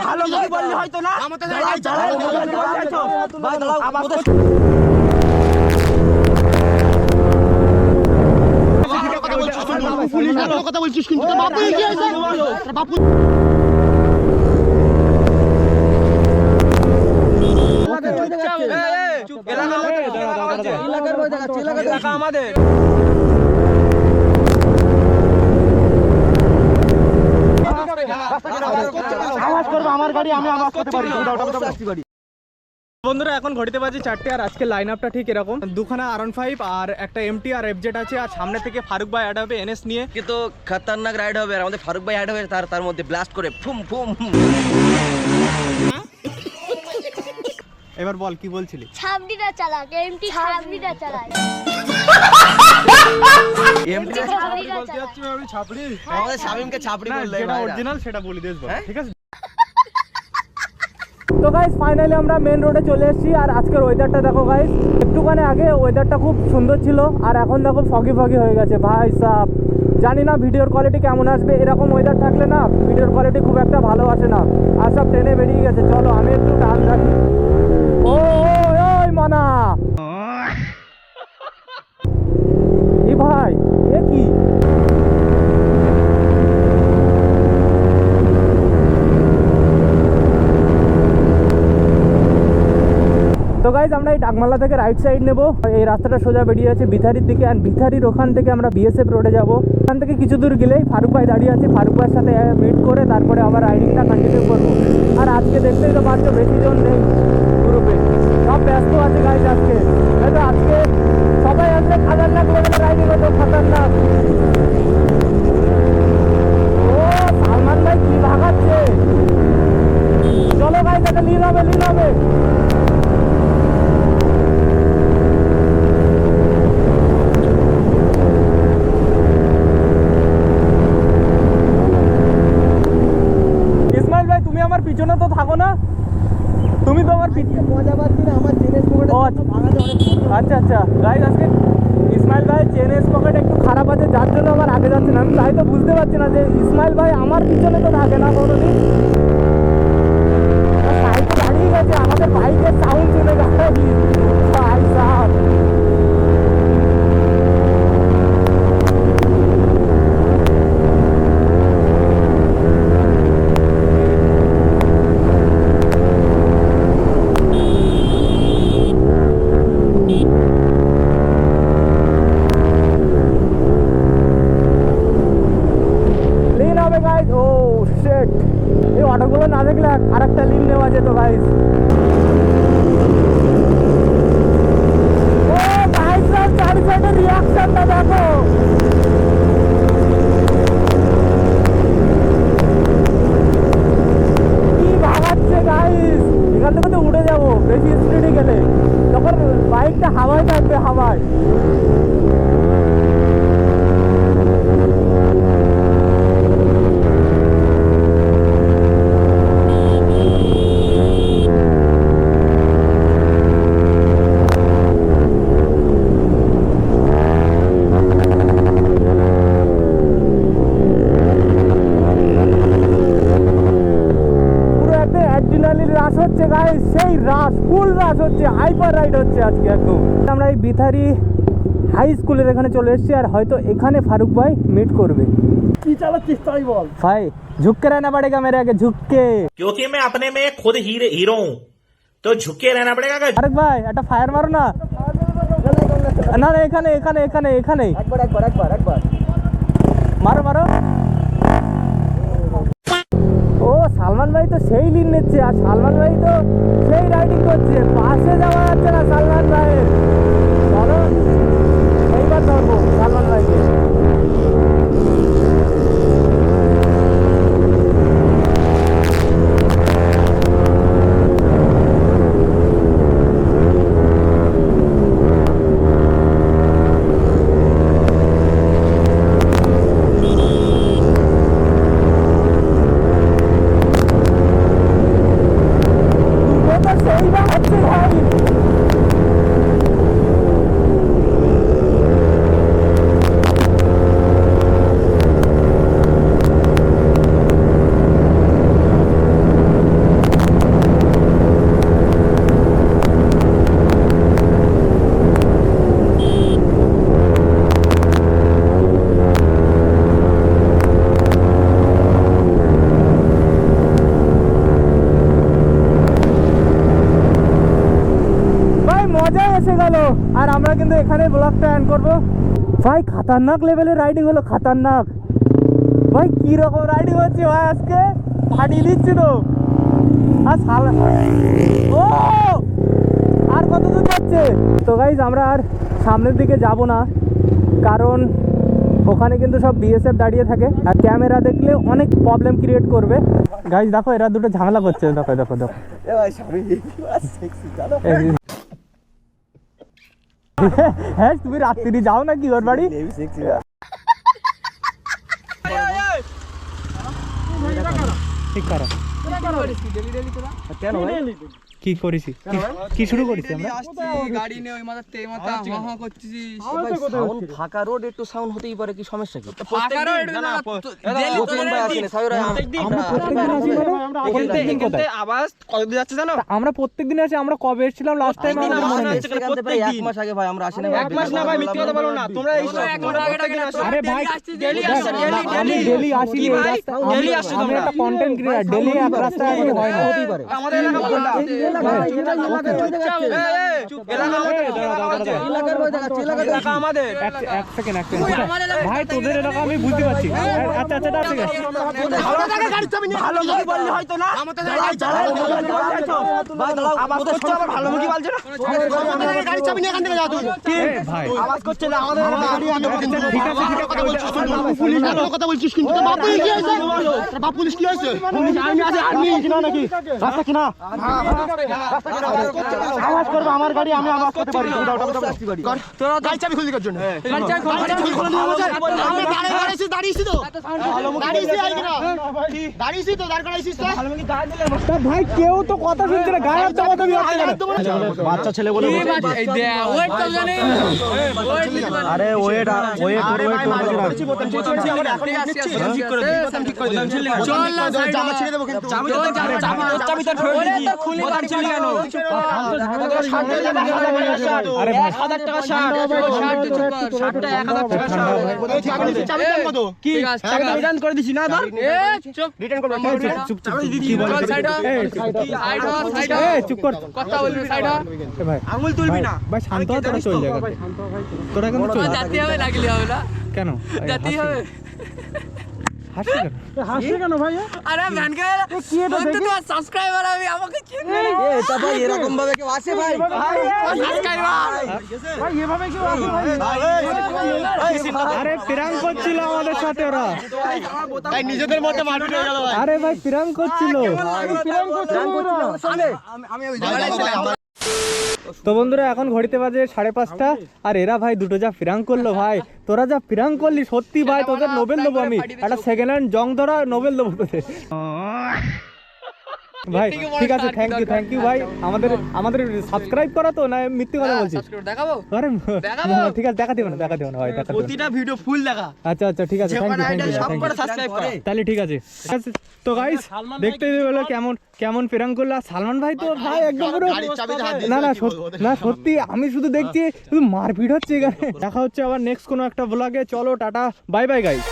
ভালো করে বললি হয়তো না। কথা বলছিস কিন্তু বাপু এগিয়ে বাপু এলাকা আমাদের আওয়াজ করবে আমার গাড়ি আমি আওয়াজ করতে পারি। বন্ধুরা এখন ঘড়িতে বাজে চারটে আর আজকে লাইন আপটা ঠিক এরকম। দুখানা আর ফাইভ আর একটা এমটি আর এফজেড আছে আর সামনে থেকে ফারুক ভাই অ্যাড হবে এনএস নিয়ে। কিন্তু খতরনাক রাইড হবে আর আমাদের ফারুক ভাই অ্যাড হয়ে তার তার মধ্যে ব্লাস্ট করে ফুম ফুম। এবার বল কি বলছিলি? ছাবড়িটা চালাক এমটি ছাবড়িটা চালায় এমটি ছাবড়িটা চালায় ছাপড়ি আমাদের শামিমকে ছাপড়ি বললে। অরিজিনাল সেটা বলি দেশ হ্যাঁ? ঠিক আছে? তো গাইজ ফাইনালি আমরা মেন রোডে চলে এসেছি আর আজকের ওয়েদারটা দেখো গাইজ একটুখানি আগে ওয়েদারটা খুব সুন্দর ছিল আর এখন দেখো ফগি ফগি হয়ে গেছে। ভাই সাহ জানি না ভিডিওর কোয়ালিটি কেমন আসবে, এরকম ওয়েদার থাকলে না ভিডিওর কোয়ালিটি খুব একটা ভালো আসে না। আর সব ট্রেনে বেরিয়ে গেছে, চলো আমি একটু টান রাখি। ও মানা এ ভাই এ কি তো ডাকমালা থেকে রাইট সাইড নেব। এই রাস্তাটা সোজা বেরিয়ে আছে বিথারির দিকে। আর বিথারির ওখান থেকে আমরা বিএসএফ রোডে যাব। ওখান থেকে কিছু দূর গেলেই ফারুক ভাই দাঁড়িয়ে আছে। ফারুক ভাইয়ের সাথে মিট করে তারপরে আবার রাইডিংটা কন্টিনিউ করব। আর আজকে দেখতেই তো পারছ বেশি জন নেই গ্রুপে সব ব্যস্ত আছে গাইজ আজকে। হয়তো আজকে সবাই আসলে খাতারনাক লেভেলে রাইডিং হতো, খাতারনাক ও সালমান ভাই কি ভাগাচ্ছে চলো গাইজ এটা লিন হবে লিন হবে ইসমাইল ভাই তুমি আমার পিছনে তো থাকো না। তুমি তো আমার পিছনে মজা পাচ্ছি না আমার চেনের আচ্ছা। আচ্ছা গাইজ আজকে ইসমাইল ভাই চেনের পকেট একটু খারাপ আছে যার জন্য আমার আগে যাচ্ছে না। আমি তাই তো বুঝতে পারছি না যে ইসমাইল ভাই আমার পিছনে তো থাকে না কোনোদিন সাইকেল দাঁড়িয়ে গেছে আমাদের বাইকের সাউন্ড শুনে গাড়ি ভাই সাহেব লিন হবে গাইজ ও শেট এই অটোগুলো না দেখলে আর একটা লিন নেওয়া যেত গাইজ ও গাইজ চারি সাইডে রিয়াকশনটা দেখো কি ভাগাচ্ছে গাইজ এখান থেকে তো উঠে যাব বেশি স্পিডে গেলে তখন বাইকটা হাওয়ায় অ্যাড্রিনালিন রাশ হচ্ছে গাইস সেই রাশ ফুল রাশ হচ্ছে হাইপার রাইড হচ্ছে আজকে। আমরা এই বিথারি হাই স্কুলের এখানে চলে এসেছি আর হয়তো এখানে ফারুক ভাই মিট করবে কি চালাচ্ছিস তাই বল ভাই झुक के रहना पड़ेगा मेरे आगे झुक के क्योंकि मैं अपने में खुद हीरे हीरो हूँ तो झुक के रहना पड़ेगा ফারুক ভাই একটা ফায়ার মারো না না না এখানে এখানে এখানে এখানে একবার একবার একবার একবার মারো মারো সালমান ভাই তো সেই লিন নিচ্ছে আর সালমান ভাই তো সেই রাইডিং করছে। পাশে যাওয়া যাচ্ছে না সালমান ভাইয়ের চলো, এইবার ধরবো সালমান ভাইকে দুটো তো সেই বা হচ্ছে ভাই আর আমরা কিন্তু এখানে ব্লগটা এন্ড করব। ভাই খাতারনাক লেভেলের রাইডিং হলো খাতারনাক। ভাই কি রকম রাইডিং হচ্ছে ভাই আজকে? ফাটিয়ে দিচ্ছি তো। আর সালা ও! আর কত দূর যাচ্ছে? তো গাইজ আমরা আর সামনের দিকে যাব না। কারণ ওখানে কিন্তু সব বিএসএফ দাঁড়িয়ে থাকে। আর ক্যামেরা দেখলে অনেক প্রবলেম ক্রিয়েট করবে। গাইজ দেখো এরা দুটো ঝামেলা করছে। দেখো দেখো দেখো। এই যে- হ্যাঁ তুমি রাত্রি যাও নাকি ওর বাড়ি ঠিক করো কি করেছি? কি- শুরু করেছি আমরা? সাউন্ড ফাঁকা রোড একটু সাউন্ড হতেই পারে কি সমস্যা কি? আসেন সাইরা আমরা প্রত্যেকদিন আসি আওয়াজ কত যাচ্ছে জানো? আমরা প্রত্যেকদিন আসি আমরা কবে এসেছিলাম? লাস্ট টাইম আমাদের মনে নেই। এক মাস আগে ভাই আমরা আসি না এক মাস না ভাই মিথ্যে কথা বলো না তোমরা এই তোমরা প্রত্যেকদিন আসো আরে ভাই ডেলি দেখ, ডেলি আমি ডেলি আসি এই রাস্তা ডেলি তোমরা। একটা কন্টেন্ট ক্রিয়েটার ডেলি এক রাস্তায় আসলে হয় না। হতেই পারে আমাদের এলাকা এলাকা আমাদের এক সেকেন্ড এক সেকেন্ড ভাই তোদের এলাকা আমি বুঝতে পারছি আচ্ছা আচ্ছা আচ্ছা ঠিক আছে ভালো মুখী বললে হয়তো না ভালো মুখী বলছে না গাড়ি চাবি নিয়ে এখান থেকে যাও তুই ভাই আওয়াজ করছে না আমাদের গাড়ি কথা বলছিস কিন্তু তোর কি হয়েছে তোর পুলিশ কি হয়েছে পুলিশ আর্মি আছে আর্মি কিনা নাকি রাস্তা কিনা আওয়াজ করবে আমার গাড়ি আমি আওয়াজ করতে পারি। তোরা গাড়ি চাবি খুলতে জন্য। গাড়ি চাবি খুলে আমি দাঁড়িয়ে দাঁড়িয়েছি দাঁড়িয়েছি তো। দাঁড়িয়েছি আই কিনা দাঁড়িয়েছি তো দাঁড় করাইছিস তো। ভাই কেউ তো কথা শুনছে না। গায়ে হাত কথা দিয়ে বাচ্চা ছেলে বলে আরে ওয়েট ওয়েট ওয়েট জামা ছেড়ে দেবো কিন্তু। কেন? আরে ভাই 1000 টাকা শার্ট শার্টটা 1000 টাকা শার্ট চাবি দিছি চাবি দাম কত কি? চাবি রিটার্ন করে দিছি না ধর রিটার্ন করব। চুপ চুপ কি বলে এ চুপ কর। কথা বলবি সাইড ভাই আঙুল তুলবি না। ভাই শান্ত তোরা চলে যাবে তোরা কেন চলে জাতি হবে লাগলে হবে না? কেন? জাতি হবে হাসি কেন হাসি কেন ভাই আরে ম্যান কে বলতে তোমার সাবস্ক্রাইবার আমি আমাকে চিনি এটা ভাই এরকম ভাবে কেউ আসে ভাই সাবস্ক্রাইবার ভাই এভাবে কি আসে ভাই আরে প্রাঙ্ক করছিল আমাদের সাথে ওরা ভাই নিজেদের মধ্যে মারপিট হয়ে গেল ভাই আরে ভাই প্রাঙ্ক করছিল তো বন্ধুরা, এখন ঘড়িতে বাজে সাড়ে পাঁচটা। আর এরা ভাই দুটো যা ফিরাং করল ভাই। তোরা যা ফিরাং করলি, সত্যি ভাই, তোদের নোবেল দেবো আমি। একটা সেকেন্ড হ্যান্ড জং ধরা নোবেল দেবো তোদের। ভাই ঠিক আছে থ্যাংক ইউ থ্যাংক ইউ ভাই। আমাদের আমাদের সাবস্ক্রাইব করা তো না মিথ্যে কথা বলছিস? দেখাবো? আরে ঠিক আছে দেখা দেবো না দেখা দেবো না ভাই দেখা প্রতিটা ভিডিও ফুল দেখা। আচ্ছা আচ্ছা ঠিক আছে থ্যাংক ইউ থ্যাংক ইউ সব করে সাবস্ক্রাইব করো। তাহলে ঠিক আছে। তো গাইস দেখতে হলো কেমন কেমন প্রেরণ করল? সালমান ভাই তো ভাই একদম পুরো না না না সত্যি আমি শুধু দেখছি শুধু মারপিট হচ্ছে এখানে। দেখা হচ্ছে আবার নেক্সট কোনো একটা ব্লগে চলো টাটা বাই বাই গাইস